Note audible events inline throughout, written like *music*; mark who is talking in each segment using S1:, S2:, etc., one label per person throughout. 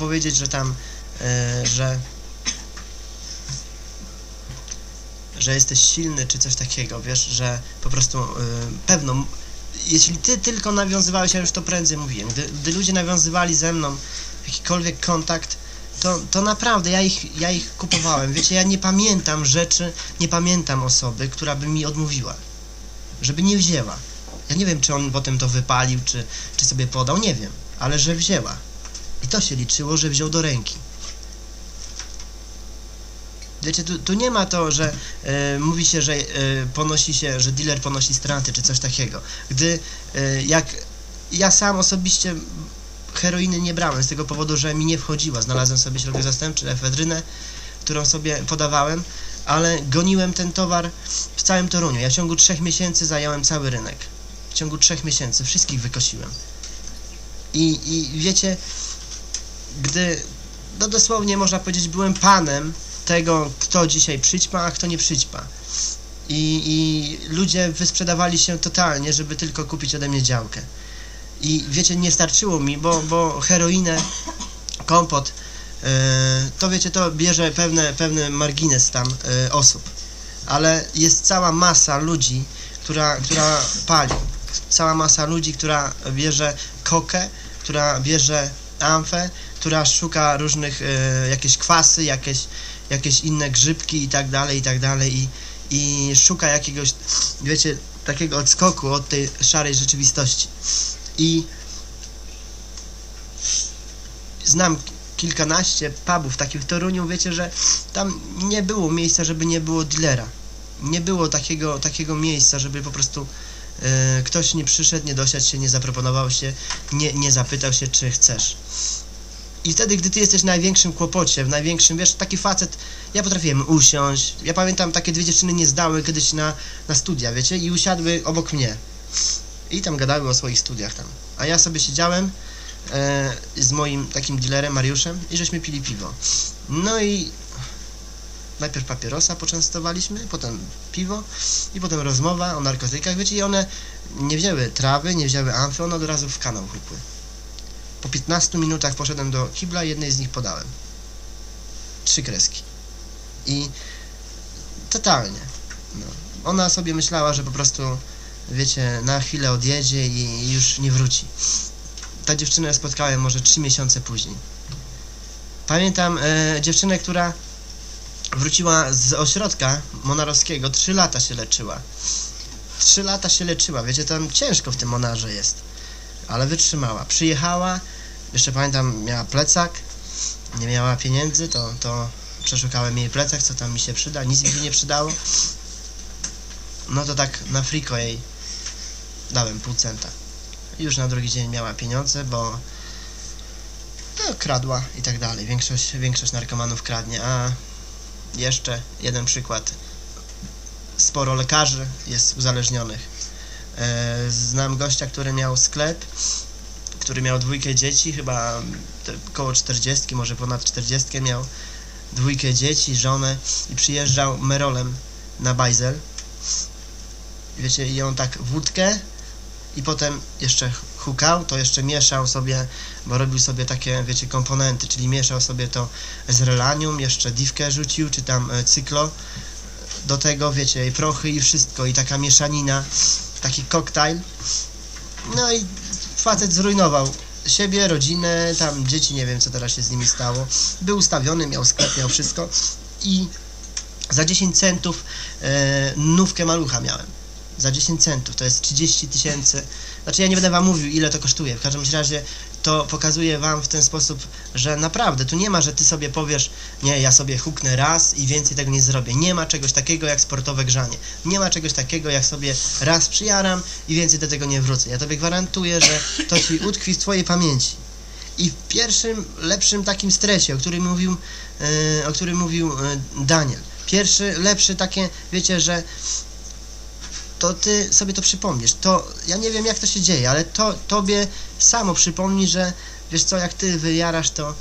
S1: powiedzieć, że tam, e, że że jesteś silny, czy coś takiego, wiesz, że po prostu y, pewno, jeśli ty tylko nawiązywałeś, ja już to prędzej mówiłem, gdy, gdy ludzie nawiązywali ze mną jakikolwiek kontakt, to, to naprawdę ja ich, ja ich kupowałem. Wiecie, ja nie pamiętam rzeczy, nie pamiętam osoby, która by mi odmówiła, żeby nie wzięła. Ja nie wiem, czy on potem to wypalił, czy, czy sobie podał, nie wiem, ale że wzięła. I to się liczyło, że wziął do ręki. Wiecie, tu, tu nie ma to, że e, mówi się, że e, ponosi się, że dealer ponosi straty, czy coś takiego. Gdy, e, jak ja sam osobiście heroiny nie brałem z tego powodu, że mi nie wchodziła. Znalazłem sobie środek zastępczy, efedrynę, którą sobie podawałem, ale goniłem ten towar w całym Toruniu. Ja w ciągu trzech miesięcy zająłem cały rynek. W ciągu trzech miesięcy wszystkich wykosiłem. I, i wiecie, gdy, no dosłownie można powiedzieć, byłem panem tego, kto dzisiaj przyćpa, a kto nie przyćpa. I, I ludzie wysprzedawali się totalnie, żeby tylko kupić ode mnie działkę. I wiecie, nie starczyło mi, bo, bo heroinę, kompot, yy, to wiecie, to bierze pewne, pewny margines tam yy, osób. Ale jest cała masa ludzi, która, która pali. Cała masa ludzi, która bierze kokę, która bierze amfę, która szuka różnych yy, jakieś kwasy, jakieś, jakieś inne grzybki i tak dalej, i tak dalej. I, i szuka jakiegoś, wiecie, takiego odskoku od tej szarej rzeczywistości. I znam kilkanaście pubów takich w Toruniu, wiecie, że tam nie było miejsca, żeby nie było dealera. Nie było takiego, takiego miejsca, żeby po prostu ktoś nie przyszedł, nie dosiadł się, nie zaproponował się, nie, nie zapytał się, czy chcesz. I wtedy, gdy ty jesteś w największym kłopocie, w największym, wiesz, taki facet, ja potrafiłem usiąść, ja pamiętam, takie dwie dziewczyny nie zdały kiedyś na, na studia, wiecie, i usiadły obok mnie. I tam gadały o swoich studiach tam. A ja sobie siedziałem e, z moim takim dealerem, Mariuszem, i żeśmy pili piwo. No i najpierw papierosa poczęstowaliśmy, potem piwo i potem rozmowa o narkotykach, wiecie, i one nie wzięły trawy, nie wzięły amfy, one od razu w kanał hukły. Po 15 minutach poszedłem do kibla jednej z nich podałem. Trzy kreski. I totalnie. No. Ona sobie myślała, że po prostu, wiecie, na chwilę odjedzie i już nie wróci. Ta dziewczynę spotkałem może 3 miesiące później. Pamiętam e, dziewczynę, która wróciła z ośrodka monarowskiego, 3 lata się leczyła. 3 lata się leczyła, wiecie, tam ciężko w tym monarze jest ale wytrzymała. Przyjechała, jeszcze pamiętam, miała plecak, nie miała pieniędzy, to, to przeszukałem jej plecak, co tam mi się przyda, nic mi się nie przydało. No to tak na friko jej dałem pół centa. Już na drugi dzień miała pieniądze, bo no, kradła i tak dalej. Większość, większość narkomanów kradnie, a jeszcze jeden przykład. Sporo lekarzy jest uzależnionych E, znam gościa, który miał sklep, który miał dwójkę dzieci, chyba około 40, może ponad 40 miał dwójkę dzieci, żonę i przyjeżdżał merolem na bajzel. Wiecie, i on tak wódkę i potem jeszcze hukał, to jeszcze mieszał sobie, bo robił sobie takie, wiecie, komponenty, czyli mieszał sobie to z relanium, jeszcze diwkę rzucił, czy tam e, cyklo, do tego, wiecie, i prochy i wszystko, i taka mieszanina taki koktajl. No i facet zrujnował siebie, rodzinę, tam dzieci, nie wiem co teraz się z nimi stało. Był ustawiony, miał sklep, miał wszystko i za 10 centów e, nówkę malucha miałem. Za 10 centów, to jest 30 tysięcy. Znaczy ja nie będę wam mówił ile to kosztuje. W każdym razie to pokazuje Wam w ten sposób, że naprawdę tu nie ma, że Ty sobie powiesz, nie, ja sobie huknę raz i więcej tego nie zrobię. Nie ma czegoś takiego jak sportowe grzanie. Nie ma czegoś takiego jak sobie raz przyjaram i więcej do tego nie wrócę. Ja Tobie gwarantuję, że to Ci utkwi w Twojej pamięci. I w pierwszym, lepszym takim stresie, o którym mówił, yy, o którym mówił yy, Daniel, pierwszy, lepszy takie, wiecie, że to ty sobie to przypomnisz. To ja nie wiem jak to się dzieje, ale to tobie samo przypomni, że wiesz co, jak ty wyjarasz to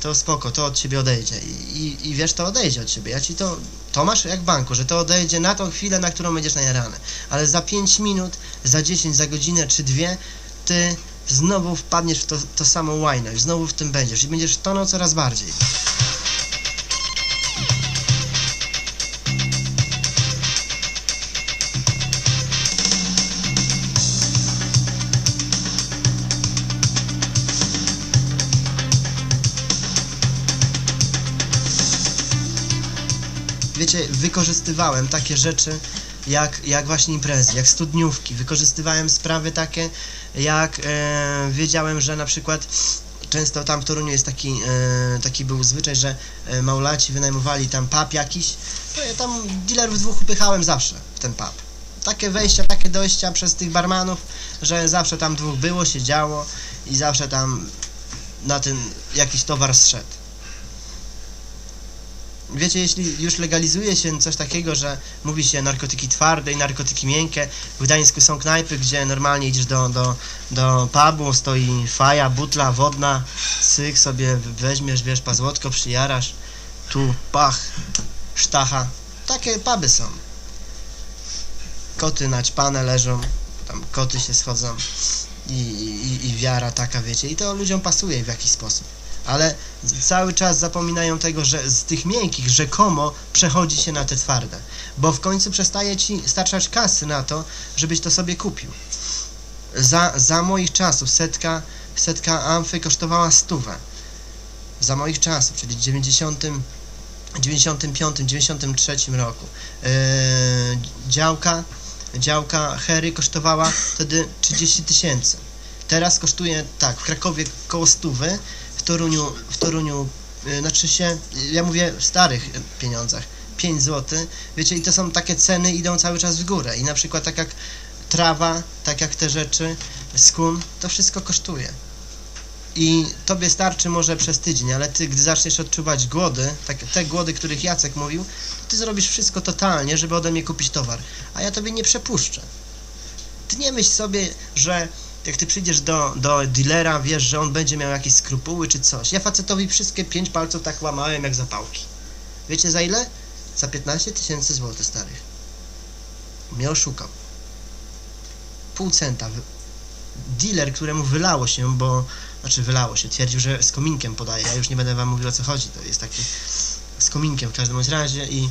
S1: to spoko, to od ciebie odejdzie I, i, i wiesz, to odejdzie od ciebie. Ja ci to, to masz jak banku, że to odejdzie na tą chwilę, na którą będziesz najarany. Ale za 5 minut, za 10, za godzinę czy dwie, ty znowu wpadniesz w to, to samo łajno i znowu w tym będziesz i będziesz tonął coraz bardziej. Wiecie, wykorzystywałem takie rzeczy jak, jak właśnie imprezy, jak studniówki. Wykorzystywałem sprawy takie, jak e, wiedziałem, że na przykład często tam w Toruniu jest taki, e, taki był zwyczaj, że e, małolaci wynajmowali tam pub jakiś, to ja tam dealerów dwóch upychałem zawsze w ten pub. Takie wejścia, takie dojścia przez tych barmanów, że zawsze tam dwóch było, siedziało i zawsze tam na ten jakiś towar zszedł wiecie, jeśli już legalizuje się coś takiego, że mówi się narkotyki twarde i narkotyki miękkie, w Gdańsku są knajpy, gdzie normalnie idziesz do, do, do pubu, stoi faja, butla wodna, syk sobie weźmiesz, wiesz, pazłotko, przyjarasz, tu pach, sztacha. Takie puby są. Koty naćpane leżą, tam koty się schodzą i, i, i wiara taka, wiecie, i to ludziom pasuje w jakiś sposób ale cały czas zapominają tego, że z tych miękkich rzekomo przechodzi się na te twarde, bo w końcu przestaje ci starczać kasy na to, żebyś to sobie kupił. Za, za moich czasów setka, setka amfy kosztowała stówę. Za moich czasów, czyli w 90, 95, 93 roku. Yy, działka, działka Hery kosztowała wtedy 30 tysięcy. Teraz kosztuje, tak, w Krakowie koło stówy, w Toruniu, w Toruniu yy, znaczy się, ja mówię w starych pieniądzach, 5 zł, wiecie, i to są takie ceny, idą cały czas w górę i na przykład tak jak trawa, tak jak te rzeczy, skun, to wszystko kosztuje. I tobie starczy może przez tydzień, ale ty, gdy zaczniesz odczuwać głody, tak, te głody, których Jacek mówił, ty zrobisz wszystko totalnie, żeby ode mnie kupić towar, a ja tobie nie przepuszczę. Ty nie myśl sobie, że jak ty przyjdziesz do, do dealera, wiesz, że on będzie miał jakieś skrupuły czy coś. Ja facetowi wszystkie pięć palców tak łamałem jak zapałki. Wiecie za ile? Za 15 tysięcy złotych starych. Mnie oszukał. Pół centa. Dealer, któremu wylało się, bo... Znaczy wylało się, twierdził, że z kominkiem podaje. Ja już nie będę wam mówił o co chodzi. To jest taki z kominkiem w każdym razie i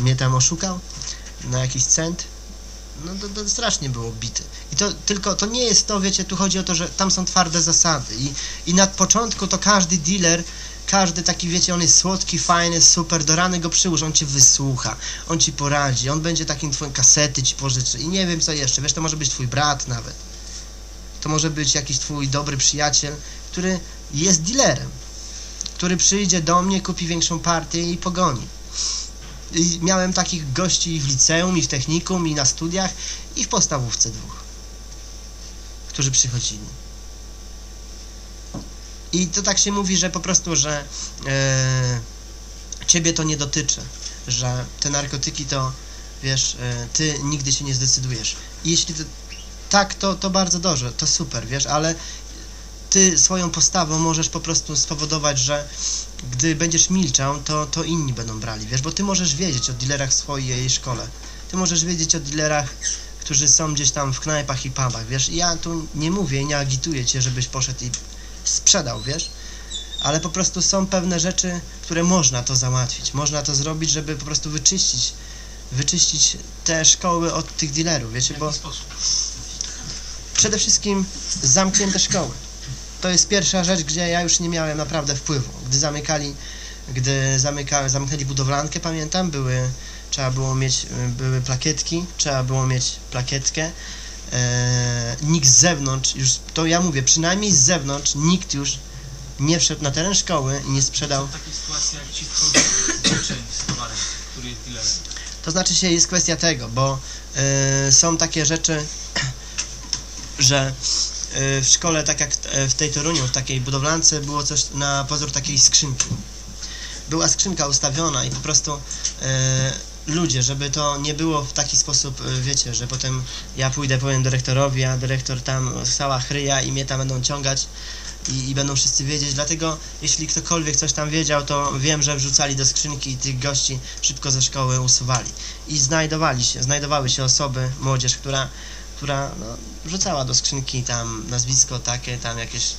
S1: mnie tam oszukał na jakiś cent no to, to, strasznie było bity. I to tylko, to nie jest to, wiecie, tu chodzi o to, że tam są twarde zasady i, i na początku to każdy dealer, każdy taki, wiecie, on jest słodki, fajny, super, do rany go przyłóż, on cię wysłucha, on ci poradzi, on będzie takim twoim kasety ci pożyczy i nie wiem co jeszcze, wiesz, to może być twój brat nawet. To może być jakiś twój dobry przyjaciel, który jest dealerem, który przyjdzie do mnie, kupi większą partię i pogoni. I miałem takich gości w liceum, i w technikum, i na studiach, i w podstawówce dwóch, którzy przychodzili. I to tak się mówi, że po prostu, że e, ciebie to nie dotyczy, że te narkotyki to, wiesz, e, ty nigdy się nie zdecydujesz. I jeśli to, tak, to, to bardzo dobrze, to super, wiesz, ale ty swoją postawą możesz po prostu spowodować, że gdy będziesz milczał, to, to inni będą brali, wiesz, bo ty możesz wiedzieć o dealerach w swojej szkole. Ty możesz wiedzieć o dealerach, którzy są gdzieś tam w knajpach i pubach, wiesz. Ja tu nie mówię, nie agituję cię, żebyś poszedł i sprzedał, wiesz. Ale po prostu są pewne rzeczy, które można to załatwić. Można to zrobić, żeby po prostu wyczyścić, wyczyścić te szkoły od tych dealerów, wiecie, bo przede wszystkim zamknięte szkoły to jest pierwsza rzecz, gdzie ja już nie miałem naprawdę wpływu. Gdy zamykali, gdy zamyka, zamknęli budowlankę, pamiętam, były, trzeba było mieć, były plakietki, trzeba było mieć plakietkę. E, nikt z zewnątrz, już to ja mówię, przynajmniej z zewnątrz, nikt już nie wszedł na teren szkoły i nie sprzedał.
S2: Są takie sytuacje, jak ci wchodzą z towarem, który jest dealerem.
S1: To znaczy się jest kwestia tego, bo y, są takie rzeczy, *coughs* że w szkole, tak jak w tej Toruniu, w takiej budowlance było coś na pozór takiej skrzynki. Była skrzynka ustawiona i po prostu e, ludzie, żeby to nie było w taki sposób, e, wiecie, że potem ja pójdę, powiem dyrektorowi, a dyrektor tam stała chryja i mnie tam będą ciągać i, i będą wszyscy wiedzieć, dlatego jeśli ktokolwiek coś tam wiedział, to wiem, że wrzucali do skrzynki i tych gości szybko ze szkoły usuwali. I znajdowali się, znajdowały się osoby, młodzież, która która no, wrzucała do skrzynki tam nazwisko takie, tam jakieś